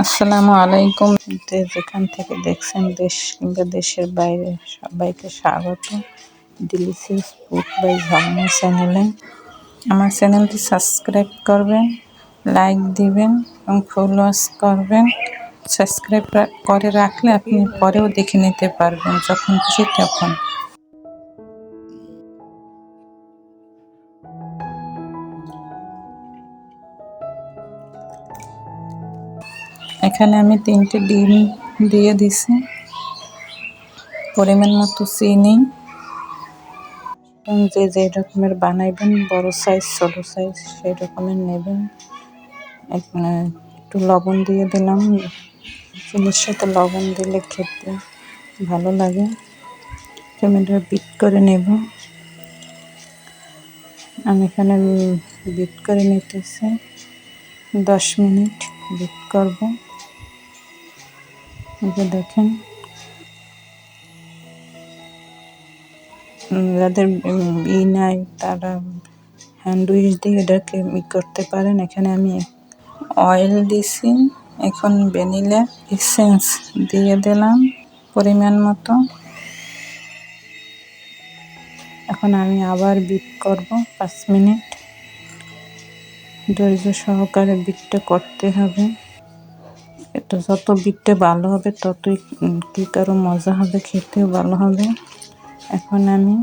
আসসালামু আলাইকুম। যেখান থেকে দেখছেন দেশ কিংবা দেশের বাইরে সবাইকে স্বাগত। ডিলিসিয়াস ফুড বাই ঝর্ণা চ্যানেলে। আমার চ্যানেলটি সাবস্ক্রাইব করবেন, লাইক দিবেন এবং ফলোয়ার্স করবেন। সাবস্ক্রাইব করে রাখলে আপনি পরেও দেখে নিতে পারবেন, যখন খুশি তখন। এখানে আমি তিনটে ডিম দিয়ে দিছি। পরিমাণ মতো চিনি। যে যে রকমের বানাইবেন, বড় সাইজ ছোট সাইজ সেই রকমের নেবেন। একটু লবণ দিয়ে দিলাম। চিনির সাথে লবণ দিলে খেতে ভালো লাগে। টমেটো বিট করে নেব। আমি এখানে বিট করে নিতেছি। দশ মিনিট বিট করব। যে দেখেন। যাদের ই নাই, তারা হ্যান্ড উইচ দিয়ে এটাকে ই করতে পারেন। এখানে আমি অয়েল দিছি। এখন ভ্যানিলা এসেন্স দিয়ে দিলাম পরিমাণ মতো। এখন আমি আবার বিট করব পাঁচ মিনিট। ধৈর্য সহকারে বিটটা করতে হবে। এটা যত বিটটা ভালো হবে, ততই কি কারও মজা হবে, খেতেও ভালো হবে। এখন আমি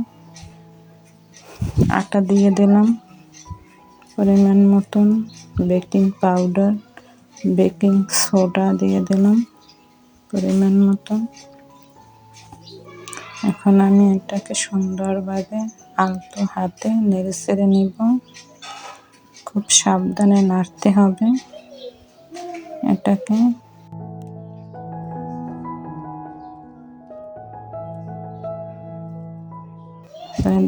আটা দিয়ে দিলাম। পরিমাণ মতন বেকিং পাউডার, বেকিং সোডা দিয়ে দিলাম পরিমাণ মতন। এখন আমি এটাকে সুন্দরভাবে আলতো হাতে নেড়ে ছেড়ে নিব। খুব সাবধানে নাড়তে হবে। এটাকে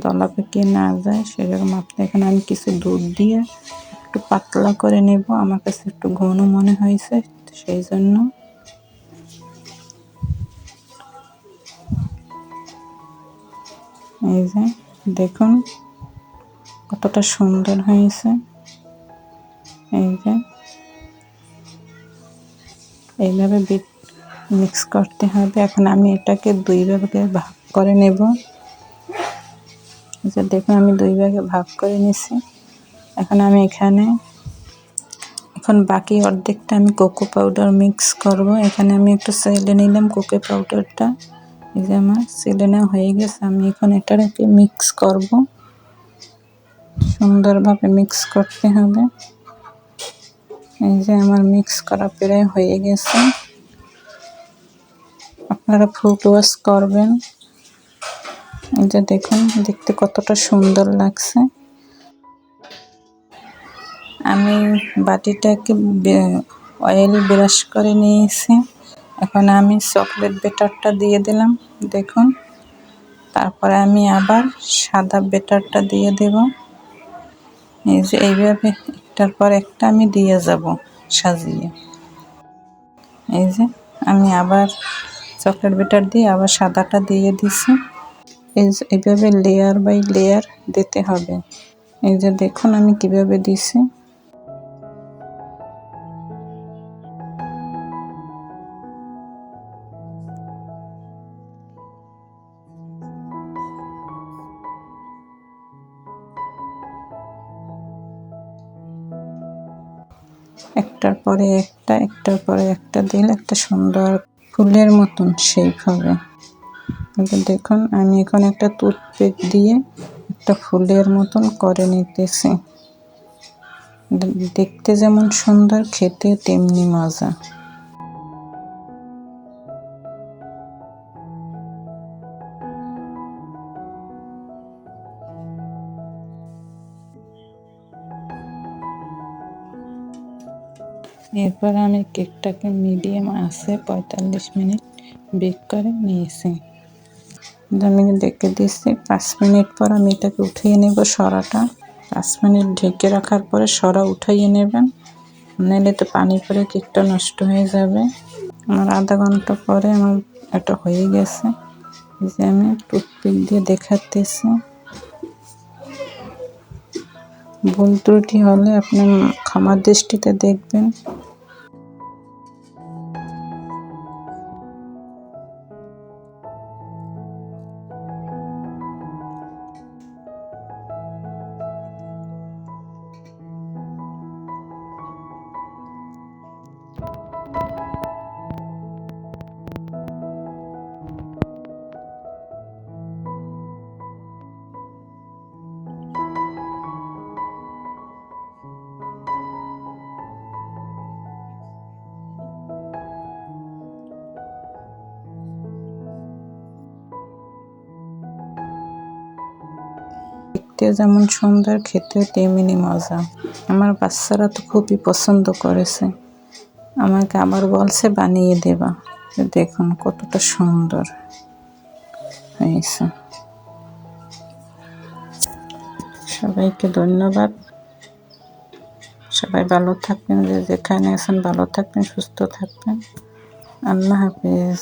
দলা পেকে না যায়, সেরকম আপনি এখানে আমি কিছু দুধ দিয়ে একটু পাতলা করে নেব। আমার কাছে একটু ঘন মনে হয়েছে, সেই জন্য। এই যে, দেখুন কতটা সুন্দর হয়েছে। এইভাবে বিট মিক্স করতে হবে। এখন আমি এটাকে দুই ভাগে ভাগ করে নেব। যে দেখুন, আমি দুই ভাগে ভাগ করে নিছি। এখন আমি এখানে, এখন বাকি অর্ধেকটা আমি কোকো পাউডার মিক্স করব। এখানে আমি একটু সেলে নিলাম কোকো পাউডারটা এই যে আমার সেলে নেওয়া হয়ে গেছে, আমি এখন এটাকে মিক্স করব। সুন্দরভাবে মিক্স করতে হবে। এই যে আমার মিক্স করা প্রায় হয়ে গেছে। আপনারা ফ্রুট ওয়াশ করবেন। এই যে দেখুন, দেখতে কতটা সুন্দর লাগছে। আমি বাটিটাকে অয়েল ব্রাশ করে নিয়েছি। এখন আমি চকলেট বেটারটা দিয়ে দিলাম। দেখুন, তারপরে আমি আবার সাদা বেটারটা দিয়ে দেব। এই যে এইভাবে একটার পর একটা আমি দিয়ে যাব সাজিয়ে। এই যে আমি আবার চকলেট বেটার দিয়ে আবার সাদাটা দিয়ে দিছি। এই যে এইভাবে লেয়ার বাই লেয়ার দিতে হবে। এই যে দেখুন আমি কীভাবে দিছি। একটার পরে একটা, একটার পরে একটা দিল একটা সুন্দর ফুলের মতন শেপ হবে। দেখুন, আমি এখন একটা টুথপেক দিয়ে একটা ফুলের মতন করে নিতেছি। দেখতে যেমন সুন্দর, খেতে তেমনি মজা। এরপর আমি কেকটাকে মিডিয়াম আছে পঁয়তাল্লিশ মিনিট বেক করে নিয়েছি। আমি ডেকে দিচ্ছি, পাঁচ মিনিট পর আমি এটাকে উঠিয়ে নেব সরাটা। পাঁচ মিনিট ঢেকে রাখার পরে সরা উঠাইয়ে নেবেন। নাহলে তো পানি পরে কেকটা নষ্ট হয়ে যাবে। আমার আধা ঘণ্টা পরে আমার এটা হয়ে গেছে। যে আমি টুথপিক দিয়ে দেখাতেছি। ভুল ত্রুটি হলে আপনি ক্ষমার দৃষ্টিতে দেখবেন। দেখতে যেমন সুন্দর খেতে, তেমনি মজা। আমার বাচ্চারা তো খুবই পছন্দ করেছে। আমাকে আবার বলছে, বানিয়ে দেবা। দেখুন কতটা সুন্দর হয়েছে। সবাইকে ধন্যবাদ। সবাই ভালো থাকবেন, যে যেখানে আছেন ভালো থাকবেন, সুস্থ থাকবেন। আল্লাহ হাফিজ।